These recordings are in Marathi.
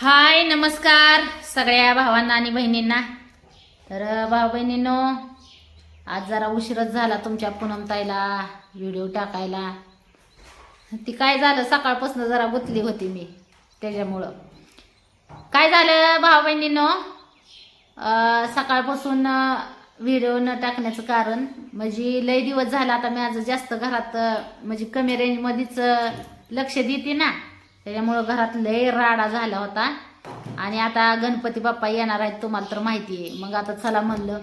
हाय नमस्कार सगळ्या भावांना आणि बहिणींना. तर भाऊ बहिणींनो आज जरा उशीरच झाला तुमच्या पूनमताईला व्हिडिओ टाकायला. ती काय झालं सकाळपासून जरा गुतली होती मी त्याच्यामुळं. काय झालं भाऊ बहिणींनो सकाळपासून व्हिडिओ न टाकण्याचं कारण म्हणजे लय दिवस झाला आता मी आज जास्त घरात म्हणजे कमी रेंजमध्येच लक्ष देते ना. त्याच्यामुळं घरात लय राडा झाला होता. आणि आता गणपती बाप्पा येणार आहेत तुम्हाला तर माहिती आहे. मग आता चला म्हणलं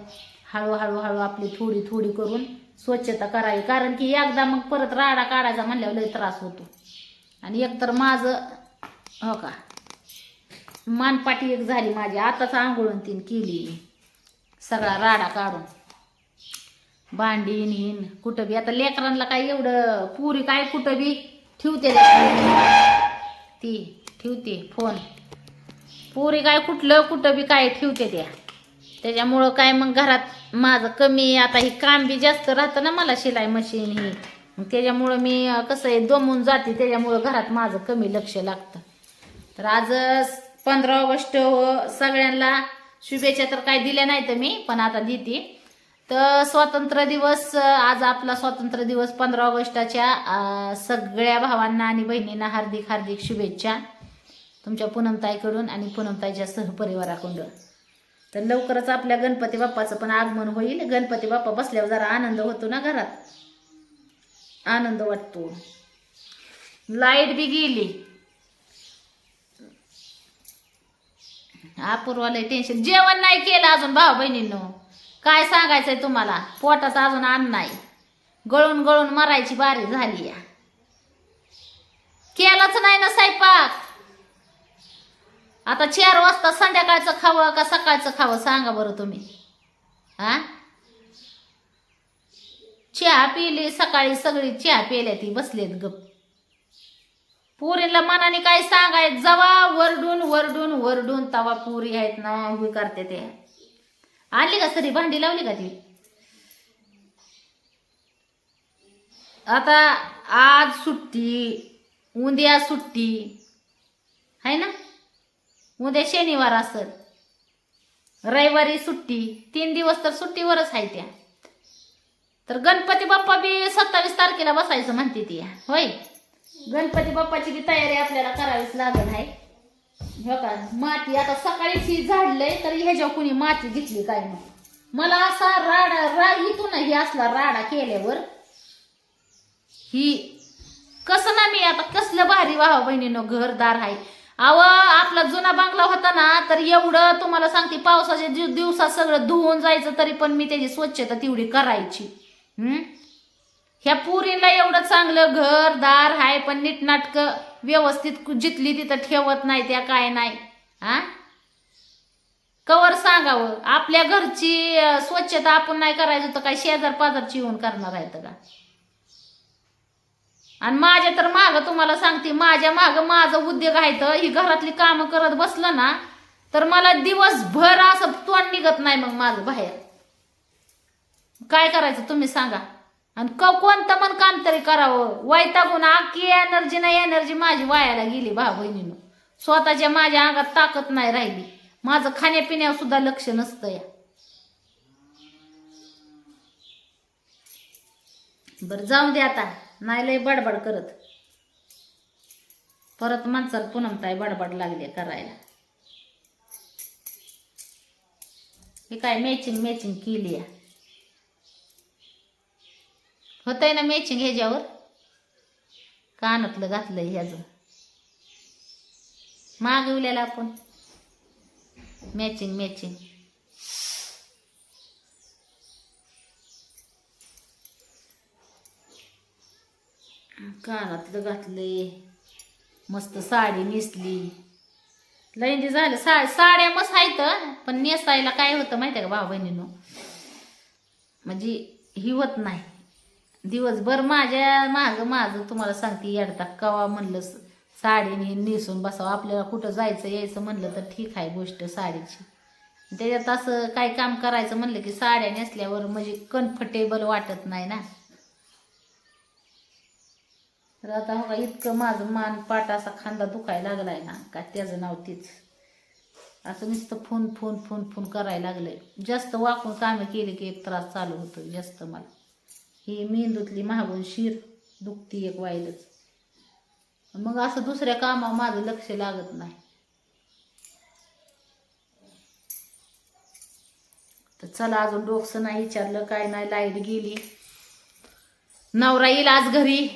हळूहळू हळू आपली थोडी थोडी करून स्वच्छता करावी. कारण की एकदा मग परत राडा काढायचा म्हणल्यावर लय त्रास होतो. आणि एकतर माझं हो का? मानपाटी एक झाली माझी. आताच आंघोळून तीन केली सगळा राडा काढून. भांडीन हिन कुठं बी. आता लेकरांना काय एवढं पुरी काय कुठं बी ठेवते ती ठेवते फोन पुरी काय कुठलं कुठं बी काय ठेवते त्या. त्याच्यामुळं काय मग घरात माझं कमी आता ही काम बी जास्त राहतं ना मला शिलाई मशीन ही. त्याच्यामुळं मी कसं आहे दमून जाते त्याच्यामुळं घरात माझं कमी लक्ष लागतं. तर आज पंधरा ऑगस्ट हो, सगळ्यांना शुभेच्छा तर काय दिल्या नाही तर मी पण आता देते. तर स्वातंत्र्य दिवस आज आपला स्वातंत्र्य दिवस पंधरा ऑगस्टाच्या सगळ्या भावांना आणि बहिणींना हार्दिक हार्दिक शुभेच्छा तुमच्या पूनमताईकडून आणि पूनमताईच्या सहपरिवाराकडून. तर लवकरच आपल्या गणपती बाप्पाचं पण आगमन होईल. गणपती बाप्पा बसल्यावर जरा आनंद होतो ना घरात? आनंद वाटतो. लाइट बी गेली. अपूर्वाला टेन्शन. जेवण नाही केलं अजून भाऊ बहिणींनो काय सांगायचंय तुम्हाला? पोटात अजून अन्न नाही. गळून गळून मरायची बारी झाली या. केलाच नाही ना स्वयंपाक. आता चार वाजता संध्याकाळचं खावं का सकाळचं खावं सांगा बरं तुम्ही. हा? चहा पिली सकाळी सगळी चहा पिल्या ती बसलेत गप. पुरीला मनाने काय सांगाय जवा वरडून वरडून वरडून तवा पुरी आहेत ना उभी करते ते. आणली का सरी? भांडी लावली का ती? आता आज सुट्टी उद्या सुट्टी आहे ना? उद्या शनिवार असत रविवारी सुट्टी तीन दिवस तर सुट्टीवरच आहे त्या. तर गणपती बाप्पा बी सत्तावीस तारखेला बसायचं म्हणते ती होय? गणपती बाप्पाची बी तयारी आपल्याला करावीच लागत आहे हो का माती. आता सकाळीच ही झाडलंय तर ह्याच्यावर कुणी माती घेतली काय मग? मला असा राडा रा इथून ही असला राडा केल्यावर ही कसं ना मी आता कसलं भारी वाह बहिणीनं घरदार आहे. अव आपला जुना बांगला होता ना तर एवढं तुम्हाला सांगते पावसाच्या दिव- दिवसात सगळं धुवून जायचं तरी पण मी त्याची स्वच्छता तेवढी करायची. हम्म? ह्या पुरीला एवढं चांगलं घर दार हाय पण नीटनाटक व्यवस्थित जिथली तिथं ठेवत नाही त्या काय नाही. हा कवर सांगावं. आपल्या घरची स्वच्छता आपण नाही करायचं तर काय शेजार पाजारची येऊन करणार आहेत का? आणि माझ्या तर माग तुम्हाला सांगते माझ्या माग माझं उद्योग आहे तर ही घरातली कामं करत बसलं ना तर मला दिवसभर असं तोंड निघत नाही मग माझं बाहेर. काय करायचं तुम्ही सांगा. आणि क कोणतं पण काम तरी करावं. वैतागून आखी एनर्जी नाही एनर्जी माझी वायाला गेली भाव बहिणीनं. स्वतःच्या माझ्या अंगात ताकद नाही राहिली. माझं खाण्यापिण्यावर सुद्धा लक्ष नसतं या. बरं जाऊन दे आता. नाही लय बडबड करत. परत माणसाला पुनमताई बडबड लागली करायला. हे काय मॅचिंग मॅचिंग केली आहे ना मॅचिंग ह्याच्यावर? कानातलं घातलंय ह्याचं मागवलेलं आपण. मॅचिंग मॅचिंग कानातलं घातलंय. मस्त साडी नेसली. लईंदी म्हणजे झालं सा साड्या मस्त आहेत पण नेसायला काय होतं माहिती आहे का भाऊ बहिणीनं म्हणजे ही होत नाही. दिवसभर माझ्या माग माझं तुम्हाला सांगते येडता कवा म्हणलं साडीने नेसून बसावं आपल्याला कुठं जायचं यायचं म्हणलं तर ठीक आहे गोष्ट साडीची. त्याच्यात असं काय काम करायचं म्हणलं की साड्या नेसल्यावर म्हणजे कम्फर्टेबल वाटत नाही ना. तर आता हो का इतकं माझं मान पाट असा खांदा दुखायला लागलाय ना का त्याचं नाव तीच. असं नुसतं फोन फोन फोन फोन करायला लागलंय. जास्त वाकून कामं केली की एक त्रास चालू होतो जास्त मला. ही मेंदूतली महागून शिर दुखती एक वाईलच. मग असं दुसऱ्या कामावर माझं लक्ष लागत नाही. तर चला अजून डोकसं नाही विचारलं काय नाही लाइट गेली. नवरा येईल आज घरी.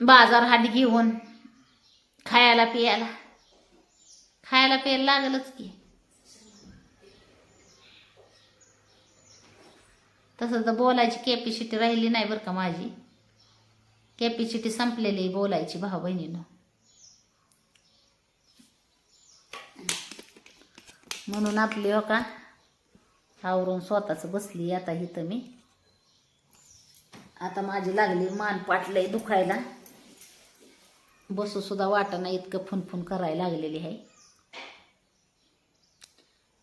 बाजार हाट घेऊन खायला पियाला खायला प्यायला लागलंच की. तसं तर बोलायची कॅपॅसिटी राहिली नाही बरं का माझी. कॅपॅसिटी संपलेली आहे बोलायची भाऊ बहिणीनं म्हणून आपली हो का आवरून स्वतःच बसली आता इथं मी. आता माझी लागली मान पाटलंय दुखायला. बसू सुद्धा वाटणं इतकं फुनफुन करायला लागलेली आहे.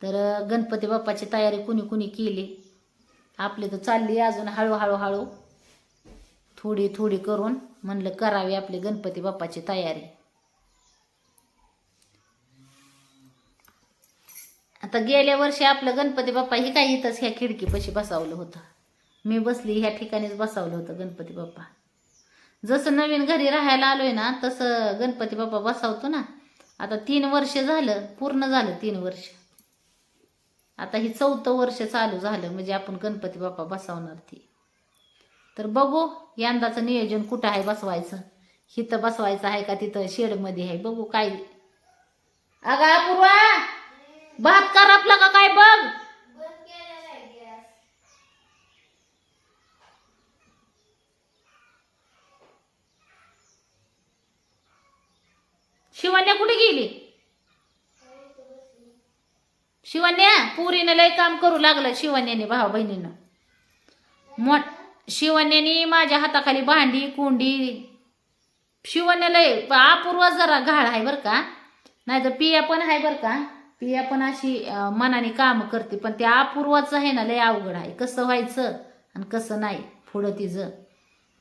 तर गणपती बाप्पाची तयारी कुणी कुणी केली? आपली तर चालली अजून हळूहळू हळू. थोडी थोडी करून म्हणलं करावी आपली गणपती बाप्पाची तयारी. आता गेल्या वर्षी आपलं गणपती बाप्पा हे काय इथंच ह्या खिडकीपाशी बसावलं होतं. मी बसली ह्या ठिकाणीच बसावलं होतं गणपती बाप्पा. जसं नवीन घरी राहायला आलोय ना तसं गणपती बाप्पा बसावतो ना. आता तीन वर्ष झालं पूर्ण झालं तीन वर्ष. आता ही चौथं वर्ष चालू झालं म्हणजे आपण गणपती बाप्पा बसावणार ती. तर बघू यंदाचं नियोजन कुठं आहे बसवायचं? हिथं बसवायचं आहे का तिथं? शेडमध्ये आहे. बघू काय. अगा अपूर्वा! भात करपला का काय बघ? शिवान्या कुठे गेली? शिवण्या पुरीनं लय काम करू लागलं शिवन्याने भाऊ बहिणीनं. मो शिवण्याने माझ्या हाताखाली भांडी कुंडी. शिवण्या लय अपूर्व जरा घाळ आहे बरं का. नाही तर पिया पण आहे बरं का. पिया पण अशी मनाने काम करते पण ते अपूर्वाचं आहे ना लय अवघड आहे. कसं व्हायचं आणि कसं नाही पुढं तिचं.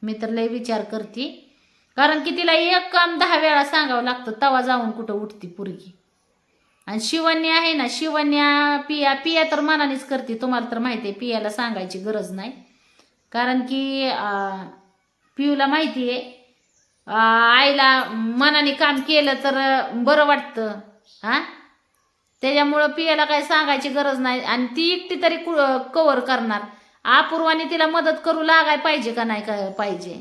मी तर लय विचार करते. कारण की तिला एक काम दहा वेळा सांगावं लागतं तवा जाऊन कुठं उठती पुरगी. आणि शिवण्या आहे ना शिवन्या पिया पिया तर मनानेच करते. तुम्हाला तर माहिती आहे पियाला सांगायची गरज नाही. कारण की पियूला माहिती आहे आईला मनाने काम केलं तर बरं वाटतं हा? त्याच्यामुळं पियाला काही सांगायची गरज नाही. आणि ती एकटी तरी कवर करणार. अपूर्वाने तिला मदत करू लागाय पाहिजे का नाही का पाहिजे.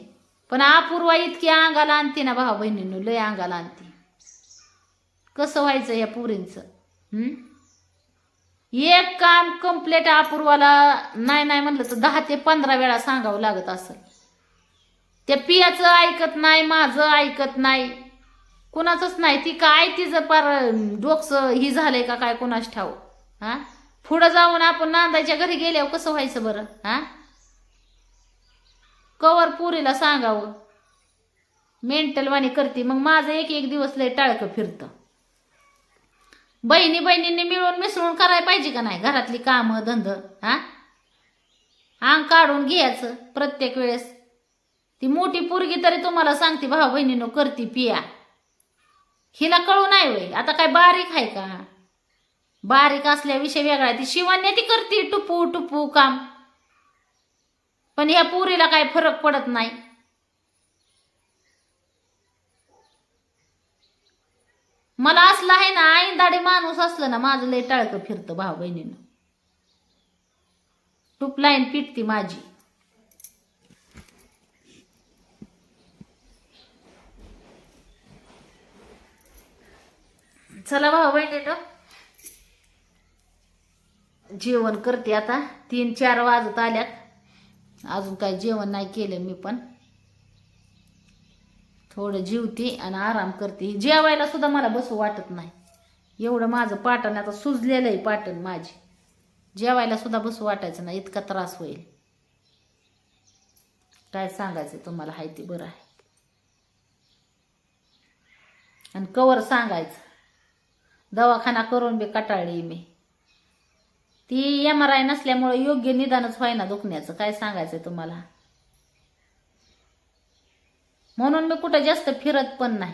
पण अपूर्वा इतकी अंगाला आणते ना भाऊ बहिणींनी लय अंगाला आणते. कसं व्हायचं या पुरींचं? एक काम कंप्लीट अपूर्वाला नाही नाही म्हणलं तर दहा ते पंधरा वेळा सांगावं लागत असेल. त्या पियाचं ऐकत नाही माझं ऐकत नाही. कुणाचंच नाही. ती काय तिचं पार डोकसं ही झालंय का काय कुणाच ठाव हा? पुढं जाऊन आपण नांदायच्या घरी गेल्यावर कसं व्हायचं बरं? हा? कवर पुरीला सांगावं. मेंटलवाणी करते. मग माझं एक एक दिवस लय टाळकं फिरतं. बहिणी बहिणींनी मिळून मिसळून करायला पाहिजे का नाही? घरातली कामं धंद हा? अंग काढून घ्यायचं प्रत्येक वेळेस. ती मोठी पोरगी तरी तुम्हाला सांगते भाऊ बहिणीनं करती पिया. हिला कळू नाही वय आता काय बारीक आहे का? बारीक असल्याविषयी वेगळा ती शिवान्या ती करते टुपू टुपू काम. पण ह्या पुरीला काय फरक पडत नाही. मला असलं आहे ना आईंदाडी माणूस असलं ना माझं लय टाळकं फिरतं भाऊ बहिणीनं. टूप लाईन पिटती माझी. चला भाऊ बहिणीनं. जेवण करते आता. तीन चार वाजत आल्यात. अजून काही जेवण नाही केलं मी पण. थोडं जेवते आणि आराम करते. जेवायला सुद्धा मला बसू वाटत नाही. एवढं माझं पाटण आता सुजलेलं आहे पाटण माझी. जेवायला सुद्धा बसू वाटायचं नाही इतका त्रास होईल. काय सांगायचं तुम्हाला हाय ते बरं आहे. आणि कवर सांगायचं. दवाखाना करून बी कटाळली मी. ती एम आर आय नसल्यामुळे योग्य निदानच व्हायना दुखण्याचं. काय सांगायचं तुम्हाला? म्हणून मी कुठं जास्त फिरत पण नाही.